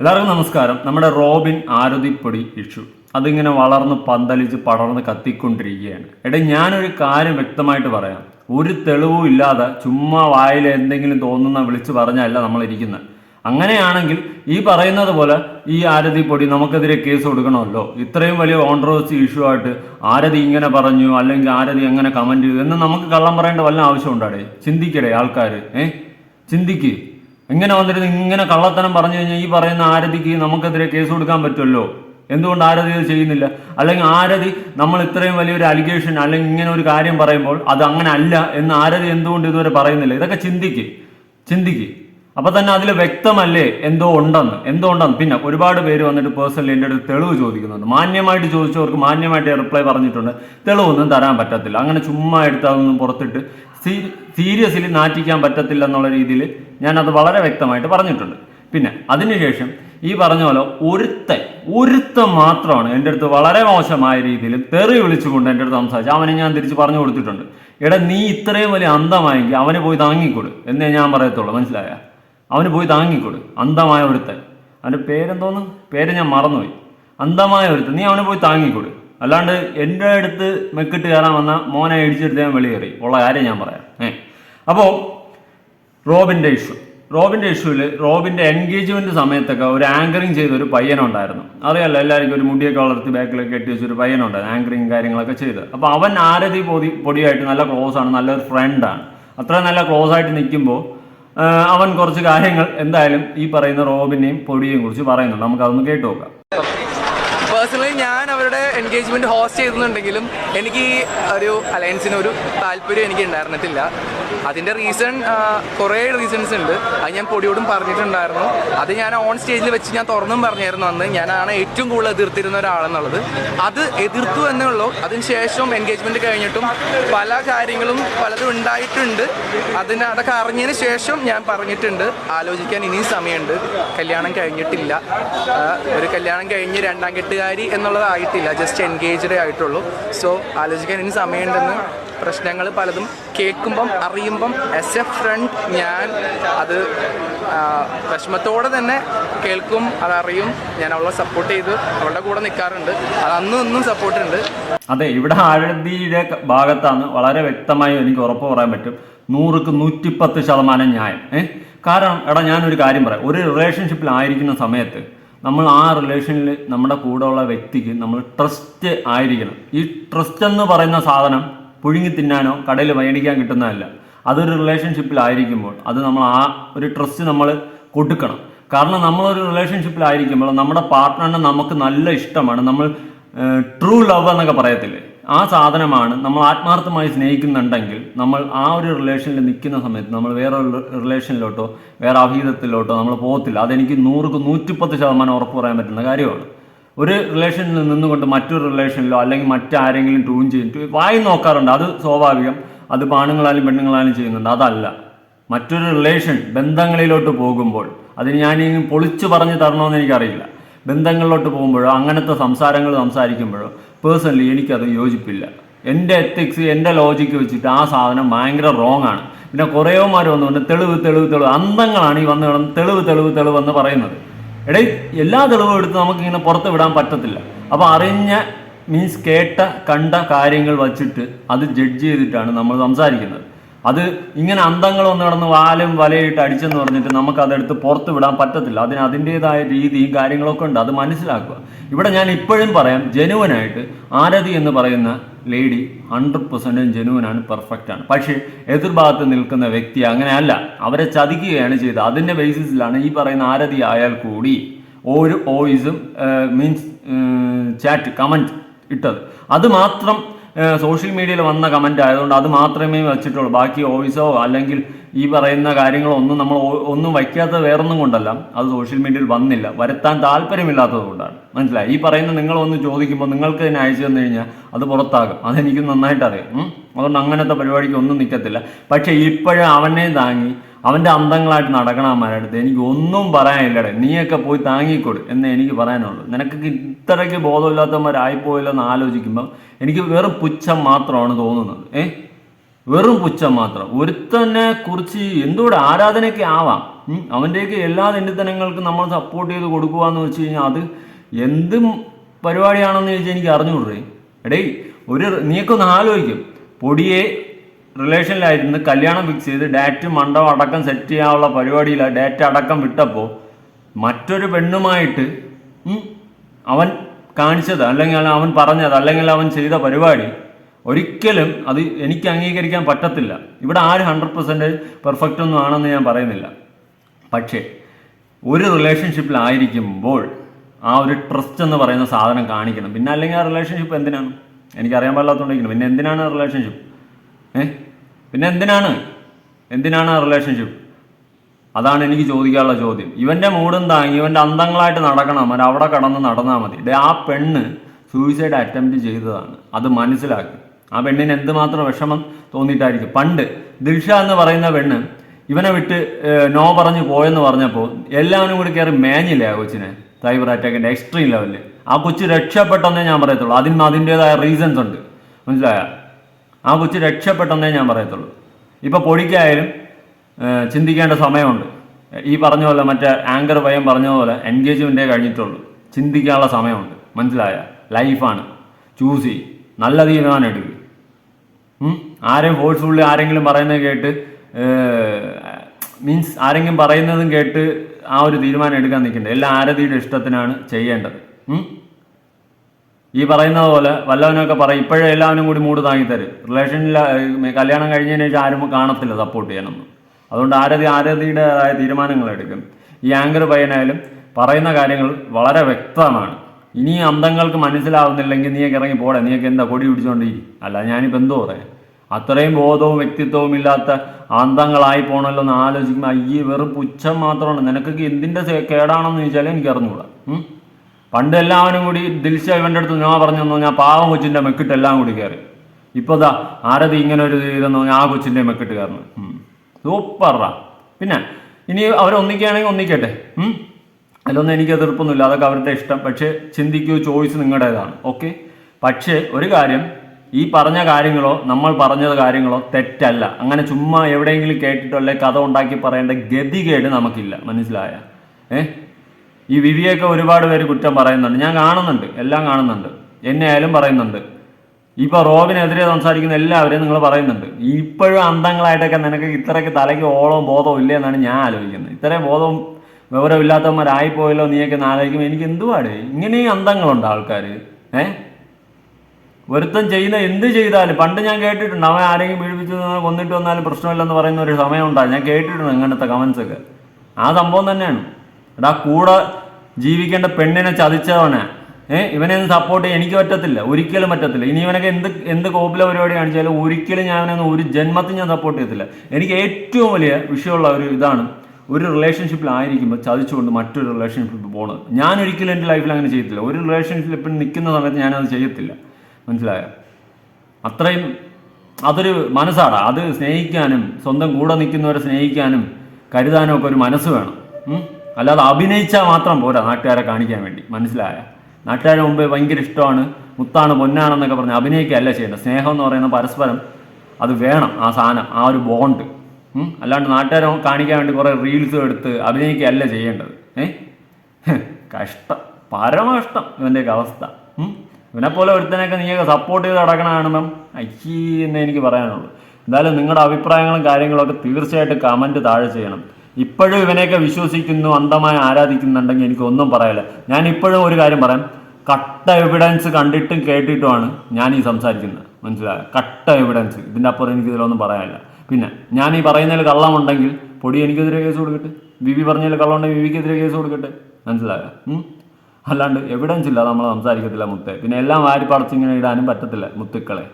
എല്ലാവർക്കും നമസ്കാരം. നമ്മുടെ റോബിൻ ആരുതിപ്പൊടി ഇഷ്യൂ. അതിങ്ങനെ വളർന്ന് പന്തലിച്ച് പടർന്ന് കത്തിക്കൊണ്ടിരിക്കുകയാണ്. എടാ ഞാനൊരു കാര്യം വ്യക്തമായിട്ട് പറയാം. ഒരു തെളിവും ഇല്ലാതെ ചുമ്മാ വായിൽ എന്തെങ്കിലും തോന്നുന്ന വിളിച്ച് പറഞ്ഞല്ല നമ്മൾ ഇരിക്കുന്നത് അങ്ങനെയാണെങ്കിൽ ഈ പറയുന്നത് പോലെ ഈ ആരതി പൊടി നമുക്കെതിരെ കേസ് കൊടുക്കണമല്ലോ. ഇത്രയും വലിയ കോൺട്രവേഴ്സി ഇഷ്യൂ ആയിട്ട് ആരതി ഇങ്ങനെ പറഞ്ഞു അല്ലെങ്കിൽ ആരതി എങ്ങനെ കമന്റ് ചെയ്തു എന്ന് നമുക്ക് കള്ളം പറയേണ്ട വല്ല ആവശ്യമുണ്ടാടേ ചിന്തിക്കടേ ആൾക്കാർ ഏ? ചിന്തിക്ക്. ഇങ്ങനെ വന്നിരുന്ന് ഇങ്ങനെ കള്ളത്തനം പറഞ്ഞു കഴിഞ്ഞാൽ ഈ പറയുന്ന ആരതിക്ക് നമുക്കെതിരെ കേസ് കൊടുക്കാൻ പറ്റുമല്ലോ? എന്തുകൊണ്ട് ആരതി ഇത് ചെയ്യുന്നില്ല? അല്ലെങ്കിൽ ആരതി നമ്മൾ ഇത്രയും വലിയൊരു അലിഗേഷൻ അല്ലെങ്കിൽ ഇങ്ങനെ ഒരു കാര്യം പറയുമ്പോൾ അത് അങ്ങനെ അല്ല എന്ന് ആരതി എന്തുകൊണ്ട് ഇതുവരെ പറയുന്നില്ല? ഇതൊക്കെ ചിന്തിക്ക്. ചിന്തിക്ക്. അപ്പൊ തന്നെ അതിൽ വ്യക്തമല്ലേ? എന്തോ ഉണ്ടെന്ന്. എന്തോ ഉണ്ടെന്ന്. പിന്നെ ഒരുപാട് പേര് വന്നിട്ട് പേഴ്സണലി എന്റെ അടുത്ത് തെളിവ് ചോദിക്കുന്നുണ്ട്. മാന്യമായിട്ട് ചോദിച്ചവർക്ക് മാന്യമായിട്ട് റിപ്ലൈ പറഞ്ഞിട്ടുണ്ട്. തെളിവൊന്നും തരാൻ പറ്റത്തില്ല. അങ്ങനെ ചുമ്മാ എടുത്ത് അതൊന്നും പുറത്തിട്ട് സീരിയസ്ലി നാറ്റിക്കാൻ പറ്റത്തില്ല എന്നുള്ള രീതിയിൽ ഞാൻ അത് വളരെ വ്യക്തമായിട്ട് പറഞ്ഞിട്ടുണ്ട്. പിന്നെ അതിനുശേഷം ഈ പറഞ്ഞ പോലെ ഒരുത്തൻ ഒരുത്തൻ മാത്രമാണ് എന്റെ അടുത്ത് വളരെ മോശമായ രീതിയിൽ തെറി വിളിച്ചുകൊണ്ട് എന്റെ അടുത്ത് സംസാരിച്ചു അവനെ ഞാൻ തിരിച്ച് പറഞ്ഞു കൊടുത്തിട്ടുണ്ട്. എടാ നീ ഇത്രയും വലിയ അന്തമായെങ്കിൽ അവനെ പോയി താങ്ങിക്കൊടു. എന്നേ ഞാൻ പറയത്തുള്ളൂ. മനസ്സിലായ? അവന് പോയി താങ്ങിക്കൊടു. അന്ധമായ ഒരുത്തൻ. അവന്റെ പേരെന്തോന്ന്? പേര് ഞാൻ മറന്നുപോയി. അന്ധമായ ഒരുത്തൻ. നീ അവനെ പോയി താങ്ങിക്കൊടു. അല്ലാണ്ട് എന്റെ അടുത്ത് മെക്കിട്ട് കയറാൻ വന്ന മോനെ ഇടിച്ചെടുത്ത് ഞാൻ വെളിയേറി. ഉള്ള കാര്യം ഞാൻ പറയാം. ഏ? അപ്പോൾ റോബിന്റെ ഇഷ്യൂ. റോബിന്റെ ഇഷ്യൂവിൽ റോബിന്റെ എൻഗേജ്മെന്റ് സമയത്തൊക്കെ ഒരു ആങ്കറിങ് ചെയ്ത ഒരു പയ്യനുണ്ടായിരുന്നു. അറിയാലോ എല്ലാവർക്കും ഒരു മുടിയൊക്കെ വളർത്തി ബാക്കിലൊക്കെ കെട്ടി വെച്ചൊരു പയ്യനുണ്ടായിരുന്നു ആങ്കറിങ് കാര്യങ്ങളൊക്കെ ചെയ്ത്. അപ്പോൾ അവൻ ആരതി പൊതി പൊടിയായിട്ട് നല്ല ക്ലോസ് ആണ് നല്ലൊരു ഫ്രണ്ടാണ് അത്ര നല്ല ക്ലോസ് ആയിട്ട് നിൽക്കുമ്പോൾ അവൻ കുറച്ച് കാര്യങ്ങൾ എന്തായാലും ഈ പറയുന്ന റോബിനെയും പൊടിയെയും കുറിച്ച് പറയുന്നുണ്ട്. നമുക്ക് അതൊന്ന് കേട്ടു നോക്കാം. പേഴ്സണലി ഞാൻ അവരുടെ എൻഗേജ്മെന്റ് ഹോസ്റ്റ് ചെയ്തിട്ടുണ്ടെങ്കിലും എനിക്ക് ഒരു അലയൻസിന് ഒരു താല്പര്യം എനിക്ക് ഉണ്ടായിരുന്നിട്ടില്ല. അതിന്റെ റീസൺ കുറേ റീസൺസ് ഉണ്ട്. അത് ഞാൻ പൊടിയോടും പറഞ്ഞിട്ടുണ്ടായിരുന്നു. അത് ഞാൻ ഓൺ സ്റ്റേജിൽ വെച്ച് ഞാൻ തുറന്നും പറഞ്ഞായിരുന്നു അന്ന്. ഞാനാണ് ഏറ്റവും കൂടുതൽ എതിർത്തിരുന്ന ഒരാളെന്നുള്ളത്. അത് എതിർത്തു എന്നേ ഉള്ളൂ അതിനുശേഷം എൻഗേജ്മെന്റ് കഴിഞ്ഞിട്ടും പല കാര്യങ്ങളും പലതും ഉണ്ടായിട്ടുണ്ട്. അതിന് അതൊക്കെ അറിഞ്ഞതിന് ശേഷം ഞാൻ പറഞ്ഞിട്ടുണ്ട്. ആലോചിക്കാൻ ഇനിയും സമയമുണ്ട്. കല്യാണം കഴിഞ്ഞിട്ടില്ല. ഒരു കല്യാണം കഴിഞ്ഞ് രണ്ടാം കെട്ടുകാരി എന്നുള്ളതായിട്ടില്ല. ജസ്റ്റ് എൻഗേജ്ഡേ ആയിട്ടുള്ളൂ. സോ ആലോചിക്കാൻ ഇനി സമയമുണ്ടെന്ന് പ്രശ്നങ്ങൾ പലതും കേൾക്കുമ്പം അറിയുമ്പം ആസ് എ ഫ്രണ്ട് ഞാൻ അത് വിഷമത്തോടെ തന്നെ കേൾക്കും അതറിയും ഞാൻ അവളെ സപ്പോർട്ട് ചെയ്ത് അവളുടെ കൂടെ നിൽക്കാറുണ്ട് അത് അന്നും ഇന്നും സപ്പോർട്ട് ഉണ്ട്. അതെ ഇവിടെ ആഴതിയുടെ ഭാഗത്താണ് വളരെ വ്യക്തമായി എനിക്ക് ഉറപ്പ് പറയാൻ പറ്റും. നൂറുക്ക് നൂറ്റിപ്പത്ത് ശതമാനം ന്യായം. ഏഹ് കാരണം എടാ ഞാനൊരു കാര്യം പറയാം. ഒരു റിലേഷൻഷിപ്പിൽ ആയിരിക്കുന്ന സമയത്ത് നമ്മൾ ആ റിലേഷനിൽ നമ്മുടെ കൂടെയുള്ള വ്യക്തിക്ക് നമ്മൾ ട്രസ്റ്റ് ആയിരിക്കണം. ഈ ട്രസ്റ്റ് എന്ന് പറയുന്ന സാധനം പുഴുങ്ങി തിന്നാനോ കടയിൽ മേടിക്കാൻ കിട്ടുന്നതല്ല. അതൊരു റിലേഷൻഷിപ്പിലായിരിക്കുമ്പോൾ അത് നമ്മൾ ആ ഒരു ട്രസ്റ്റ് നമ്മൾ കൊടുക്കണം. കാരണം നമ്മളൊരു റിലേഷൻഷിപ്പിലായിരിക്കുമ്പോൾ നമ്മുടെ പാർട്ട്ണറിനെ നമുക്ക് നല്ല ഇഷ്ടമാണ്. നമ്മൾ ട്രൂ ലവ് എന്നൊക്കെ പറയത്തില്ലേ? ആ സാധനമാണ് നമ്മൾ ആത്മാർത്ഥമായി സ്നേഹിക്കുന്നുണ്ടെങ്കിൽ നമ്മൾ ആ ഒരു റിലേഷനിൽ നിൽക്കുന്ന സമയത്ത് നമ്മൾ വേറെ റിലേഷനിലോട്ടോ വേറെ അഭീതത്തിലോട്ടോ നമ്മൾ പോകത്തില്ല. അതെനിക്ക് നൂറുക്ക് നൂറ്റിപ്പത്ത് ശതമാനം ഉറപ്പ് പറയാൻ പറ്റുന്ന കാര്യമാണ്. ഒരു റിലേഷനിൽ നിന്നുകൊണ്ട് മറ്റൊരു റിലേഷനിലോ അല്ലെങ്കിൽ മറ്റാരെങ്കിലും ട്യൂൺ ചെയ്തിട്ട് വായി നോക്കാറുണ്ട്. അത് സ്വാഭാവികം. അത് പാണുങ്ങളാലും പെണ്ണുങ്ങളാലും ചെയ്യുന്നുണ്ട്. അതല്ല. മറ്റൊരു റിലേഷൻ ബന്ധങ്ങളിലോട്ട് പോകുമ്പോൾ അതിന് ഞാൻ ഇനി പൊളിച്ചു പറഞ്ഞു തരണമെന്ന് എനിക്കറിയില്ല. ബന്ധങ്ങളിലോട്ട് പോകുമ്പോഴോ അങ്ങനത്തെ സംസാരങ്ങൾ സംസാരിക്കുമ്പോഴോ പേഴ്സണലി എനിക്കത് യോജിപ്പില്ല. എന്റെ എത്തിക്സ് എന്റെ ലോജിക്ക് വെച്ചിട്ട് ആ സാധനം ഭയങ്കര റോങ് ആണ്. പിന്നെ കുറേമാർ വന്നുകൊണ്ട് തെളിവ് തെളിവ് തെളിവ് അന്തങ്ങളാണ് ഈ വന്നു തെളിവ് തെളിവ് തെളിവ് എന്ന് പറയുന്നത്. എടേ എല്ലാ തെളിവും എടുത്ത് നമുക്കിങ്ങനെ പുറത്ത് വിടാൻ പറ്റത്തില്ല. അപ്പോൾ അറിഞ്ഞ മീൻസ് കേട്ട കണ്ട കാര്യങ്ങൾ വച്ചിട്ട് അത് ജഡ്ജ് ചെയ്തിട്ടാണ് നമ്മൾ സംസാരിക്കുന്നത്. അത് ഇങ്ങനെ അന്തങ്ങൾ ഒന്ന് കിടന്ന് വാലും വലയിട്ട് അടിച്ചെന്ന് പറഞ്ഞിട്ട് നമുക്ക് അതെടുത്ത് പുറത്ത് വിടാൻ പറ്റത്തില്ല. അതിന് അതിന്റെതായ രീതിയും കാര്യങ്ങളൊക്കെ ഉണ്ട്. അത് മനസ്സിലാക്കുക. ഇവിടെ ഞാൻ ഇപ്പോഴും പറയാം ജനുവനായിട്ട് ആരതി എന്ന് പറയുന്ന ലേഡി ഹൺഡ്രഡ് പെർസെന്റും ജനുവനാണ് പെർഫെക്റ്റ് ആണ്. പക്ഷേ എതിർഭാഗത്ത് നിൽക്കുന്ന വ്യക്തി അങ്ങനെയല്ല. അവരെ ചതിക്കുകയാണ് ചെയ്തത്. അതിന്റെ ബേസിസിലാണ് ഈ പറയുന്ന ആരതി ആയാൽ കൂടി ഒരു ഓയിസും മീൻസ് ചാറ്റ് കമന്റ് ഇട്ടത്. അത് മാത്രം സോഷ്യൽ മീഡിയയിൽ വന്ന കമന്റ് ആയതുകൊണ്ട് അത് മാത്രമേ വെച്ചിട്ടുള്ളൂ. ബാക്കി ഓഫീസോ അല്ലെങ്കിൽ ഈ പറയുന്ന കാര്യങ്ങളോ ഒന്നും നമ്മൾ ഒന്നും വയ്ക്കാത്തത് വേറൊന്നും കൊണ്ടല്ല. അത് സോഷ്യൽ മീഡിയയിൽ വന്നില്ല. വരുത്താൻ താല്പര്യമില്ലാത്തത് കൊണ്ടാണ്. മനസ്സിലായി? ഈ പറയുന്ന നിങ്ങളൊന്ന് ചോദിക്കുമ്പോൾ നിങ്ങൾക്ക് തന്നെ അയച്ചു തന്നു കഴിഞ്ഞാൽ അത് പുറത്താകും. അതെനിക്ക് നന്നായിട്ട് അറിയാം. അതുകൊണ്ട് അങ്ങനത്തെ പരിപാടിക്ക് ഒന്നും നിൽക്കത്തില്ല. പക്ഷേ ഇപ്പോഴും അവനെ താങ്ങി അവന്റെ അന്തങ്ങളായിട്ട് നടക്കണം നടക്കണമാരടുത്ത് എനിക്ക് ഒന്നും പറയാനില്ലടെ. നീയൊക്കെ പോയി താങ്ങിക്കൊടു എന്ന് എനിക്ക് പറയാനുള്ളൂ. നിനക്ക് ഇത്രയ്ക്ക് ബോധമില്ലാത്തവന്മാരായിപ്പോയല്ലോ എന്ന് ആലോചിക്കുമ്പോൾ എനിക്ക് വെറും പുച്ഛം മാത്രമാണ് തോന്നുന്നത്. ഏ? വെറും പുച്ഛം മാത്രം. ഒരുത്തനെ കുറിച്ച് എന്തുകൂടെ ആരാധനയൊക്കെ ആവാം. അവന്റെയൊക്കെ എല്ലാ തെണ്ടിത്തനങ്ങൾക്കും നമ്മൾ സപ്പോർട്ട് ചെയ്ത് കൊടുക്കുക എന്ന് വെച്ച് കഴിഞ്ഞാൽ അത് എന്തും പരിപാടിയാണെന്ന് ചോദിച്ചാൽ എനിക്ക് അറിഞ്ഞുകൂടേ എടേ ഒരു നീയൊക്കെ ഒന്ന് ആലോചിക്കും. പൊടിയെ റിലേഷനിലായിരുന്നു കല്യാണം ഫിക്സ് ചെയ്ത് ഡാറ്റ് മണ്ഡപം അടക്കം സെറ്റ് ചെയ്യാനുള്ള പരിപാടിയില്ല ഡാറ്റ അടക്കം വിട്ടപ്പോൾ മറ്റൊരു പെണ്ണുമായിട്ട് അവൻ കാണിച്ചത് അല്ലെങ്കിൽ അവൻ പറഞ്ഞത് അല്ലെങ്കിൽ അവൻ ചെയ്ത പരിപാടി ഒരിക്കലും അത് എനിക്ക് അംഗീകരിക്കാൻ പറ്റത്തില്ല. ഇവിടെ ആരും ഹൺഡ്രഡ് പെർസെന്റേജ് പെർഫെക്റ്റ് ഒന്നും ആണെന്ന് ഞാൻ പറയുന്നില്ല. പക്ഷേ ഒരു റിലേഷൻഷിപ്പിലായിരിക്കുമ്പോൾ ആ ഒരു ട്രസ്റ്റ് എന്ന് പറയുന്ന സാധനം കാണിക്കണം. പിന്നെ അല്ലെങ്കിൽ ആ റിലേഷൻഷിപ്പ് എന്തിനാണ്? എനിക്കറിയാൻ പാടില്ലാത്തതുകൊണ്ടിരിക്കണം പിന്നെ എന്തിനാണ് റിലേഷൻഷിപ്പ് ഏ? പിന്നെ എന്തിനാണ്? എന്തിനാണ് ആ റിലേഷൻഷിപ്പ് അതാണ് എനിക്ക് ചോദിക്കാനുള്ള ചോദ്യം. ഇവന്റെ മൂടും താങ്ങി ഇവന്റെ അന്തങ്ങളായിട്ട് നടക്കണം. അവൻ അവിടെ കടന്ന് നടന്നാൽ മതി. ഡേ ആ പെണ്ണ് സൂയിസൈഡ് അറ്റംപ്റ്റ് ചെയ്തതാണ്. അത് മനസ്സിലാക്കി. ആ പെണ്ണിന് എന്തുമാത്രം വിഷമം തോന്നിയിട്ടായിരിക്കും. പണ്ട് ദിൽഷ എന്ന് പറയുന്ന പെണ്ണ് ഇവനെ വിട്ട് നോ പറഞ്ഞ് പോയെന്ന് പറഞ്ഞപ്പോൾ എല്ലാവരും കൂടി കയറി മേഞ്ഞില്ലേ ആ കൊച്ചിനെ? സൈബർ അറ്റാക്കിന്റെ എക്സ്ട്രീം ലെവലിൽ ആ കൊച്ചു രക്ഷപ്പെട്ടെന്നേ ഞാൻ പറയത്തുള്ളൂ. അതിന് അതിന്റെതായ റീസൺസ് ഉണ്ട്. മനസ്സിലായ? ആ കൊച്ചു രക്ഷപ്പെട്ടെന്നേ ഞാൻ പറയത്തുള്ളൂ. ഇപ്പൊ പൊടിക്കായാലും ചിന്തിക്കേണ്ട സമയമുണ്ട്. ഈ പറഞ്ഞ പോലെ മറ്റേ ആങ്കർ പയ്യൻ പറഞ്ഞ പോലെ എൻഗേജ്മെന്റേ കഴിഞ്ഞിട്ടുള്ളൂ. ചിന്തിക്കാനുള്ള സമയമുണ്ട്. മനസ്സിലായ? ലൈഫാണ്. ചൂസ് ചെയ്യും. നല്ല തീരുമാനം എടുക്കുക? ആരെയും ഫോഴ്സ്ഫുള്ളി ആരെങ്കിലും പറയുന്നത് കേട്ട് മീൻസ് ആരെങ്കിലും പറയുന്നതും കേട്ട് ആ ഒരു തീരുമാനം എടുക്കാൻ നിൽക്കേണ്ടത് എല്ലാം ആരതിയുടെ ഇഷ്ടത്തിനാണ് ചെയ്യേണ്ടത്? ഈ പറയുന്നത് പോലെ വല്ലവനൊക്കെ പറയും ഇപ്പോഴേ എല്ലാവരും കൂടി മൂട് താങ്ങി തരും റിലേഷനിൽ കല്യാണം കഴിഞ്ഞതിന് ശേഷം ആരും കാണത്തില്ല സപ്പോർട്ട് ചെയ്യാനൊന്നും. അതുകൊണ്ട് ആരതി ആരതിയുടേതായ തീരുമാനങ്ങൾ എടുക്കും. ഈ ആങ്കർ പയ്യനായാലും പറയുന്ന കാര്യങ്ങൾ വളരെ വ്യക്തമാണ്. ഇനി അന്തങ്ങൾക്ക് മനസ്സിലാവുന്നില്ലെങ്കിൽ നീയൊക്കെ ഇറങ്ങി പോടെ നീയൊക്കെ എന്താ കൊടി പിടിച്ചോണ്ടിരി. അല്ല ഞാനിപ്പോൾ എന്തോ പറയാം. അത്രയും ബോധവും വ്യക്തിത്വവും ഇല്ലാത്ത അന്തങ്ങളായി പോകണമല്ലോ എന്ന് ആലോചിക്കുമ്പോൾ അയ്യേ വെറും പുച്ഛം മാത്രമാണ്. നിനക്കൊക്കെ എന്തിന്റെ കേടാണെന്ന് ചോദിച്ചാൽ എനിക്ക് അറിഞ്ഞുകൂടാ? പണ്ട് എല്ലാവരും കൂടി ദിൽഷ ഇവന്റെ അടുത്ത് ഞാൻ പറഞ്ഞു തന്നു ഞാൻ പാവം കൊച്ചിന്റെ മെക്കിട്ട് എല്ലാം കൂടി കയറി. ഇപ്പോൾ ദാ ആരതി ഇങ്ങനെ ഒരു ഇതെന്ന് പറഞ്ഞാൽ ആ കൊച്ചിന്റെ മെക്കിട്ട് കയറുന്നു. സൂപ്പറാ. പിന്നെ ഇനി അവരൊന്നിക്കുകയാണെങ്കിൽ ഒന്നിക്കട്ടെ? അതിലൊന്നും എനിക്ക് എതിർപ്പൊന്നുമില്ല. അതൊക്കെ അവരുടെ ഇഷ്ടം. പക്ഷേ ചിന്തിക്കൂ ചോയ്സ് നിങ്ങളുടേതാണ്. ഓക്കെ? പക്ഷേ ഒരു കാര്യം ഈ പറഞ്ഞ കാര്യങ്ങളോ നമ്മൾ പറഞ്ഞത് കാര്യങ്ങളോ തെറ്റല്ല. അങ്ങനെ ചുമ്മാ എവിടെയെങ്കിലും കേട്ടിട്ടോ അല്ലെ കഥ ഉണ്ടാക്കി പറയേണ്ട ഗതികേട് നമുക്കില്ല. മനസ്സിലായ? ഏ? ഈ വിവിയൊക്കെ ഒരുപാട് പേര് കുറ്റം പറയുന്നുണ്ട്. ഞാൻ കാണുന്നുണ്ട്. എല്ലാം കാണുന്നുണ്ട്. എന്നെ ആയാലും പറയുന്നുണ്ട്. ഇപ്പൊ റോബിനെതിരെ സംസാരിക്കുന്ന എല്ലാവരെയും നിങ്ങൾ പറയുന്നുണ്ട്. ഇപ്പോഴും അന്തങ്ങളായിട്ടൊക്കെ നിനക്ക് ഇത്രയ്ക്ക് തലയ്ക്ക് ഓളവും ബോധവും ഇല്ല എന്നാണ് ഞാൻ ആലോചിക്കുന്നത്. ഇത്രയും ബോധവും പോയല്ലോ നീയൊക്കെ ആലോചിക്കുമ്പോൾ എനിക്ക് എന്തുവാട്? ഇങ്ങനെയും അന്തങ്ങളുണ്ട് ആൾക്കാർ ഏ? ഒരുത്തൻ ചെയ്യുന്ന എന്ത് ചെയ്താലും പണ്ട് ഞാൻ കേട്ടിട്ടുണ്ട്. അവൻ ആരെങ്കിലും പീഡിപ്പിച്ചു കൊന്നിട്ട് വന്നാലും പ്രശ്നമില്ലെന്ന് പറയുന്ന ഒരു സമയം ഉണ്ടാകും ഞാൻ കേട്ടിട്ടുണ്ട് ഇങ്ങനത്തെ കമൻസ് ഒക്കെ. ആ സംഭവം തന്നെയാണ്. എടാ കൂടെ ജീവിക്കേണ്ട പെണ്ണിനെ ചതിച്ചവനെ ഏ ഇവനെ ഒന്ന് സപ്പോർട്ട് ചെയ്യാൻ എനിക്ക് പറ്റത്തില്ല ഒരിക്കലും പറ്റത്തില്ല. ഇനി ഇവനൊക്കെ എന്ത് എന്ത് കോപ്പില പരിപാടി കാണിച്ചാലും ഒരിക്കലും ഞാൻ അവനെ ഒരു ജന്മത്തിൽ ഞാൻ സപ്പോർട്ട് ചെയ്യത്തില്ല. എനിക്ക് ഏറ്റവും വലിയ വിഷയമുള്ള ഒരു ഇതാണ് ഒരു റിലേഷൻഷിപ്പിലായിരിക്കുമ്പോൾ ചതിച്ചുകൊണ്ട് മറ്റൊരു റിലേഷൻഷിപ്പിൽ പോകുന്നത് ഞാൻ ഒരിക്കലും എന്റെ ലൈഫിൽ അങ്ങനെ ചെയ്യത്തില്ല. ഒരു റിലേഷൻഷിപ്പിൽ നിൽക്കുന്ന സമയത്ത് ഞാനത് ചെയ്യത്തില്ല. മനസ്സിലായോ? അത്രയും അതൊരു മനസ്സാടാ. അത് സ്നേഹിക്കാനും സ്വന്തം കൂടെ നിൽക്കുന്നവരെ സ്നേഹിക്കാനും കരുതാനും ഒക്കെ ഒരു മനസ്സ് വേണം? അല്ലാതെ അഭിനയിച്ചാൽ മാത്രം പോരാ നാട്ടുകാരെ കാണിക്കാൻ വേണ്ടി. മനസ്സിലായ? നാട്ടുകാരുടെ മുമ്പ് ഭയങ്കര ഇഷ്ടമാണ്. മുത്താണ് പൊന്നാണെന്നൊക്കെ പറഞ്ഞ് അഭിനയിക്കുകയല്ല ചെയ്യേണ്ടത് സ്നേഹം എന്ന് പറയുന്ന പരസ്പരം അത് വേണം ആ സാധനം ആ ഒരു ബോണ്ട് അല്ലാണ്ട് നാട്ടുകാരെ കാണിക്കാൻ വേണ്ടി കുറേ റീൽസും എടുത്ത് അഭിനയിക്കുകയല്ല ചെയ്യേണ്ടത്. ഏ? കഷ്ടം. പരമകഷ്ടം ഇവന്റെയൊക്കെ അവസ്ഥ. ഉം? ഇവനെ പോലെ ഒരുത്തനൊക്കെ നീയൊക്കെ സപ്പോർട്ട് ചെയ്ത് നടക്കണമാണെന്നും അയ്യേ എന്നേ എനിക്ക് പറയാനുള്ളൂ. എന്തായാലും നിങ്ങളുടെ അഭിപ്രായങ്ങളും കാര്യങ്ങളൊക്കെ തീർച്ചയായിട്ടും കമന്റ് താഴെ ചെയ്യണം. ഇപ്പോഴും ഇവനെയൊക്കെ വിശ്വസിക്കുന്നു അന്ധമായി ആരാധിക്കുന്നുണ്ടെങ്കിൽ എനിക്ക് ഒന്നും പറയാനില്ല ഞാൻ ഇപ്പോഴും ഒരു കാര്യം പറയാം. കട്ട എവിഡൻസ് കണ്ടിട്ടും കേട്ടിട്ടുമാണ് ഞാൻ ഈ സംസാരിക്കുന്നത്. മനസ്സിലായ? കട്ട എവിഡൻസ് ഇതിന്റെ അപ്പുറം എനിക്ക് ഇതിലൊന്നും പറയാനില്ല. പിന്നെ ഞാൻ ഈ പറയുന്നതിൽ കള്ളമുണ്ടെങ്കിൽ പൊടി എനിക്കെതിരെ കേസ് കൊടുക്കട്ടെ? വിവി പറഞ്ഞതിൽ കള്ളമുണ്ടെങ്കിൽ വിവിക്കെതിരെ കേസ് കൊടുക്കട്ടെ? മനസ്സിലായോ? അല്ലാണ്ട് എവിഡൻസ് ഇല്ല നമ്മൾ സംസാരിക്കത്തില്ല മുത്തേ. പിന്നെ എല്ലാം വാരി പടച്ചിങ്ങനെ ഇടാനും പറ്റത്തില്ല മുത്തുക്കളെ.